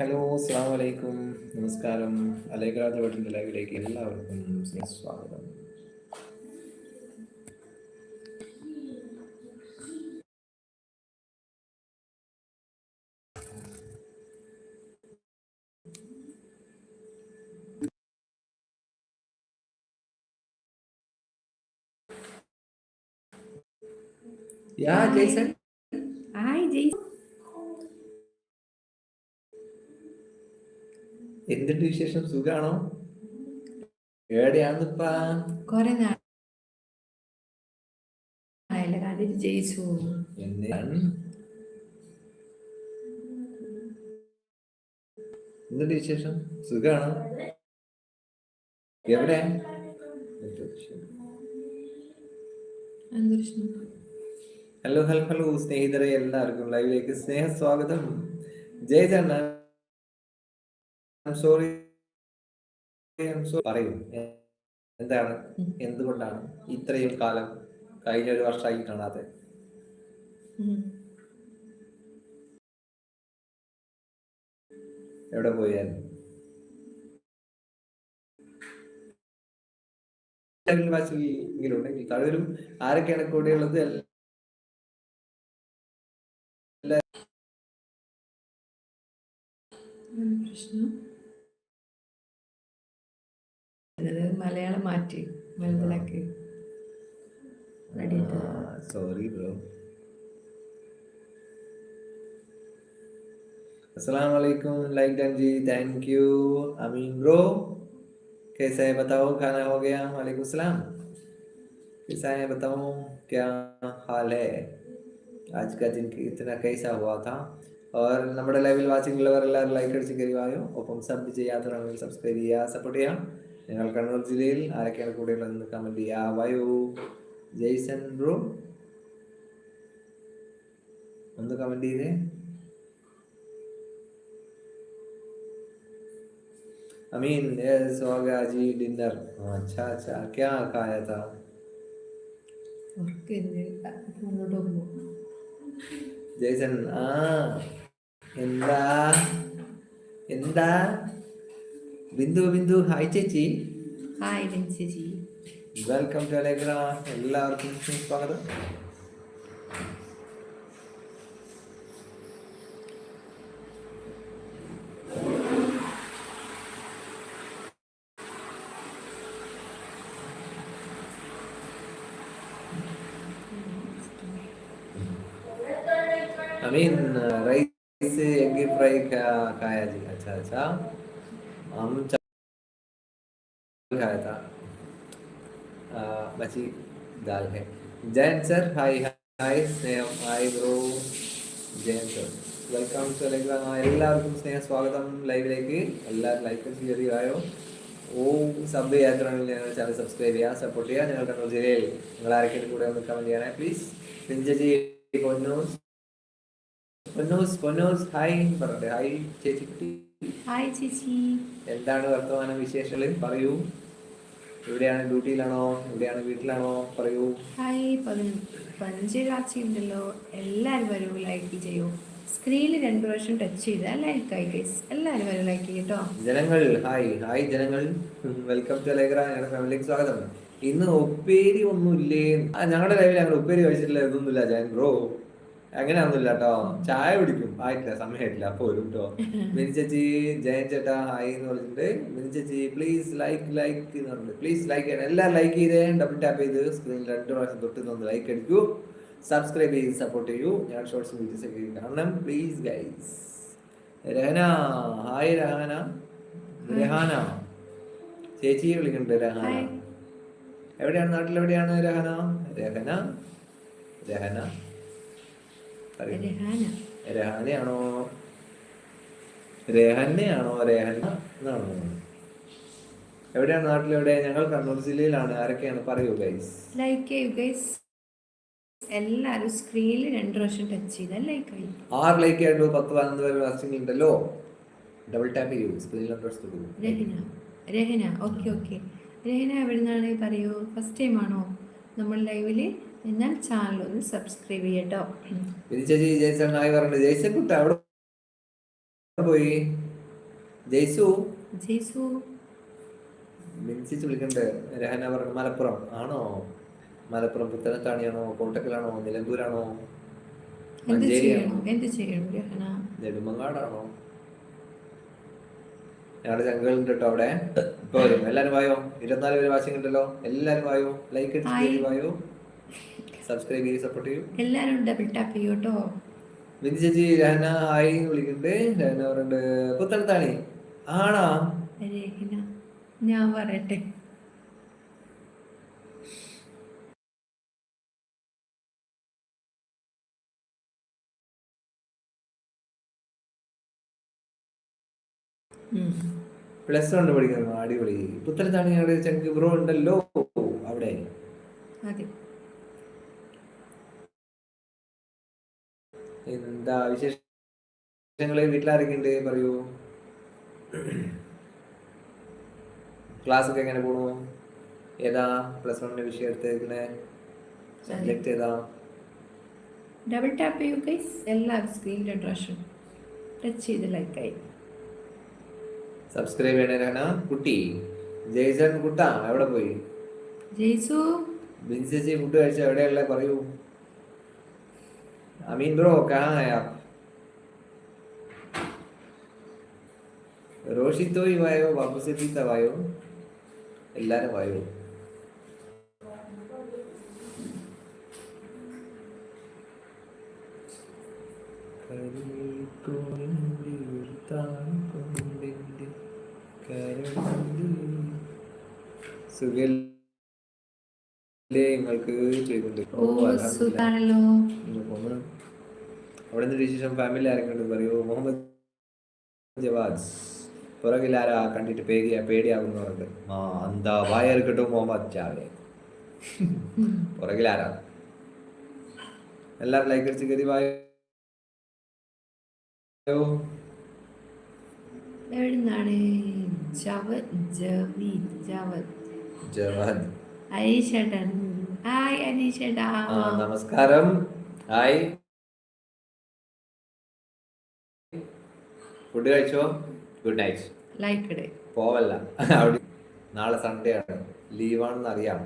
Hello അസ്സാം വലൈക്കും നമസ്കാരം അലേഖാദ വീട്ടിന്റെ ലൈവിലേക്ക് എല്ലാവർക്കും സ്വാഗതം ജയ്സൺ. ഹായ് ജയ് എന്തുണ്ട് വിശേഷം? സുഖാണോ? കുറെ ജയിച്ചു. എന്തുണ്ട് വിശേഷം? സുഖാണോ? എവിടെ? ഹലോ ഹലോ ഹലോ സ്നേഹിതരെ എല്ലാവർക്കും ലൈവിലേക്ക് സ്നേഹ സ്വാഗതം ജയചണ്ണ സോറി പറയൂ. എന്താണ്? എന്തുകൊണ്ടാണ്? ഇത്രയും കാലം കഴിഞ്ഞ ഒരു വർഷമായി കാണാതെ എവിടെ പോയാലും ഉണ്ടെങ്കിൽ തഴരും ആരൊക്കെയാണ് കൂടെയുള്ളത്? എല്ലാ- പ്രശ്നം. അത് മലയാളം മാറ്റി മലയാളത്തിലാക്കി റെഡിയായിട്ട് സോറി ബ്രോ अस्सलाम वालेकुम लाइक डन जी थैंक यू अमीन ब्रो कैसा है बताओ खाना हो गया वालेकुम सलाम कैसा है बताओ क्या हाल है आज का दिन इतना कैसा हुआ था और നമ്മുടെ ലൈവിൽ വാച്ചിങ് ഉള്ളവർ എല്ലാവരും ലൈക്ക് അടിച്ച് കയറി വായോ ഒപ്പം സബ് ചെയ്യാത്തവരാണെങ്കിൽ സബ്സ്ക്രൈബ് ചെയ്യുക സപ്പോർട്ട് ചെയ്യാം ഞങ്ങൾ കണ്ണൂർ ജില്ലയിൽ ആരൊക്കെയാണ് കൂടെയുള്ളതെന്ന് കമൻറ്റ് ചെയ്യുക വായോ ജയ്സൺ ബ്രോ ഒന്ന് കമൻറ്റ് ചെയ്തേ अमीन यस हो गया जी डिनर अच्छा अच्छा क्या खाया था ഉറക്കെ മുന്നോട്ട് പോകുന്നു ജയ്സൺ ആ എന്താ എന്താ ബിന്ദു ബിന്ദു ഹായ് ചേച്ചി ഹായ് ചേച്ചി വെൽക്കം ടു അലേഗ്ര എല്ലാവർക്കും സ്വാഗതം I mean, rice egg fry kaya ji. Acha acha. हम चावल खाया था आ, बची दाल है Jain sir hi hi Sneha hi bro Jayan sir welcome to Telegram എല്ലാവർക്കും സ്നേഹ സ്വാഗതം ലൈവിലേക്ക് എല്ലാവരും ലൈക്ക് ചെയ്യോ ഓ സബ് ചെയ്യാത്തവരാണെങ്കിൽ ഞങ്ങൾ ചാനൽ സബ്സ്ക്രൈബ് ചെയ്യുക സപ്പോർട്ട് ചെയ്യുക ഞങ്ങൾ കണ്ണൂർ ജില്ലയിൽ നിങ്ങൾ ആരൊക്കെയും കൂടെ ഒന്ന് കമന്റ് ചെയ്യണേ പ്ലീസ് പിഞ്ചജി പൊന്നൂസ് പൊന്നൂസ് പൊന്നൂസ് ഹായ് പറയട്ടെ ഹായ് ചേച്ചി കുട്ടി ഹായ് ചേച്ചി. എന്താണ് വർത്തമാന വിശേഷങ്ങൾ പറയൂ. എവിടെയാണ്? ഡ്യൂട്ടിയിലാണോ? എവിടെയാണ്? വീട്ടിലാണോ? പറയൂ. ഹായ് പതിനഞ്ച് രാത്രി ഉണ്ടല്ലോ. എല്ലാവരും വരൂ. ലൈക്ക് ചെയ്യൂ. സ്ക്രീനിൽ രണ്ട് പ്രാവശ്യം ടച്ച് ചെയ്താൽ ലൈക്ക് ആയി ഗൈസ് എല്ലാവരും വരും. ലൈക്ക് ചെയ്യട്ടോ ജനങ്ങൾ ഹായ് ഹായ് ജനങ്ങൾ. വെൽക്കം ടു അലേഗ്ര ഞങ്ങളുടെ ഫാമിലിക്ക് സ്വാഗതം. ഇന്ന് ഉപ്പേരി ഒന്നും ഇല്ലേ ഞങ്ങളുടെ ലൈവിൽ ഞങ്ങൾ ഉപ്പേരി കഴിച്ചിട്ടില്ല ഇതൊന്നുമില്ല. ജയൻ ബ്രോ അങ്ങനെ അങ്ങനെയൊന്നുമില്ല കേട്ടോ ചായ കുടിക്കും. ആയിട്ടില്ല സമയമായിട്ടില്ല അപ്പൊ വരും കേട്ടോ മിനി ചേച്ചി ജയൻ ചേട്ടാ ഹായ് എന്ന് പറഞ്ഞിട്ട് മിനി ചേച്ചി പ്ലീസ് ലൈക്ക് ലൈക്ക് എന്ന് പറഞ്ഞിട്ട് പ്ലീസ് ലൈക്ക് ചെയ്യണം. എല്ലാം ലൈക്ക് ചെയ്തേ ഡബിൾ ടാപ്പ് ചെയ്ത് സ്ക്രീനിൽ രണ്ട് പ്രാവശ്യം തൊട്ട് ഒന്ന് ലൈക്ക് അടിക്കൂ. സബ്സ്ക്രൈബ് ചെയ്ത് സപ്പോർട്ട് ചെയ്യൂ. ഞാൻ ഷോർട്സ് വീഡിയോസ് ഒക്കെ കാണണം. Please guys Rehana hi Rehana. Rehana. ചേച്ചിയെ വിളിക്കുന്നുണ്ട് രഹാന. എവിടെയാണ്? നാട്ടിൽ എവിടെയാണ് രഹന? രഹന? രഹന. രഹാന. രഹാനയാണോ? രഹനയാണോ രേഹൻ എന്നാണോ എവിടെയാണ് നാട്ടിൽ എവിടെ? ഞങ്ങൾ കണ്ണൂർ ജില്ലയിലാണ്. ആരൊക്കെയാണ്? പറയൂ ഗൈസ് ലൈക്ക് ചെയ്യൂ ഗൈസ് എല്ലാവരും സ്ക്രീനിൽ രണ്ട് പ്രാവശ്യം ടച്ച് ചെയ്താൽ ലൈക്ക് ആയി. ആർ ലൈക്ക് ആയിട്ട് പത്ത് പതിനൊന്ന് പേര് വാച്ചിങ് ഉണ്ടല്ലോ. ഡബിൾ ടാപ്പ് ചെയ്യൂ. സ്ക്രീനിൽ പ്രസ് ചെയ്തു രഹന. രഹന. ഓക്കെ ഓക്കെ രഹന എവിടെ നിന്നാണ് പറയൂ. ഫസ്റ്റ് ടൈം ആണോ? നമ്മൾ ലൈവിൽ എന്നാൽ ചാനൽ ഒന്ന് സബ്സ്ക്രൈബ് ചെയ്യട്ടോ. ചേച്ചി പറഞ്ഞു അവിടെ പോയി. ജയ്സു? ജയ്സു. മിൻസിച്ച് വിളിക്കണ്ടേ. രഹന പറഞ്ഞു മലപ്പുറം. ആണോ? മലപ്പുറം പുത്തനത്താണിയാണോ? കോട്ടക്കലാണോ? നിലമ്പൂരാണോ? എന്ത് മഞ്ചേരിയാണോ? ചെയ്യണം? എന്ത് ചെയ്യണം രഹന? നെടുമങ്ങാടാണോ? ഞങ്ങളുടെ ചങ്കളുണ്ട് കേട്ടോ അവിടെ. ഇപ്പൊ എല്ലാരും വായോ? ഇരുപത്തിനാല് പേര് വാശിങ് ഉണ്ടല്ലോ എല്ലാരും വായോ? ലൈക്ക് വായോ? സബ്സ്ക്രൈബ് ചെയ്ത് സപ്പോർട്ട് ചെയ്യും. എല്ലാവരും ഡബിൾ ടാപ്പ് ചെയ്യൂ കേട്ടോ. ബിന്ദു ചേച്ചി രഹന ആയി വിളിക്കണ്ട്. രഹന പറയുന്നുണ്ട് പുത്തനത്താണി ആണോ? രഹന ഞാൻ പറയട്ടെ. പ്ലസ് വൺ പഠിക്കുന്നു അടിപൊളി. പുത്തനത്താണി അവിടെ ചങ്ക് ബ്രോ ഉണ്ടല്ലോ അവിടെ. അതെ. എന്താ വിശേഷങ്ങൾ? വീട്ടിലാരൊക്കെ ഉണ്ട് പറയൂ. ക്ലാസ് ഒക്കെ എങ്ങനെ പോണു? ഏതാ പ്ലസ് വണ്ണിന്റെ വിഷയം എടുത്തേക്കണേ? സബ്ജക്ട് ഏതാ? ഡബിൾ ടാപ്പ് ചെയ്യൂ ഗൈസ് എല്ലാ സ്ക്രീൻ പ്രാവശ്യം ടച്ച് ചെയ്ത് ലൈക്കായി സബ്സ്ക്രൈബ് ചെയ്യണേനാണ് കുട്ടി. ജയ്സൺ കുട്ടാ എവിടെ പോയി? ജയ്സു. ബിൻസി ഫുഡ് കഴിച്ച? എവിടെയുള്ള പറയൂ. അമീൻ ബ്രോ ആപ് റോഷിത്തോയി വായോ ബാബുസെ പീത്ത വായോ എല്ലാരും വായോ സുഖല്ലേ നിങ്ങൾക്ക് ചെയ്യുന്നുണ്ട് ഓ. സുഖാണല്ലോ പോണ്. അവിടെ നിന്ന് വിശേഷം ഫാമിലി ആരെങ്കിലും പറയൂ മുഹമ്മദ് ജവാദ്. പുറകിലാരാ കണ്ടിട്ട് പേടിയ പേടിയാകുന്നു പറഞ്ഞത് ആ എന്താ വായർക്കട്ടോ മുഹമ്മദ്? ചാവേ പുറകിലാരാ എല്ലാവരും ലൈക്ക് അടിച്ച് കയറി വായോ? എവിടുന്നാണ്? നമസ്കാരം. ഹായ് ഫുഡ് കഴിച്ചോ? ഗുഡ് നൈറ്റ് ലൈക്ക് പോവല്ല. അവിടെ നാളെ സൺഡേ ആണ്. ലീവാണെന്ന് അറിയാം.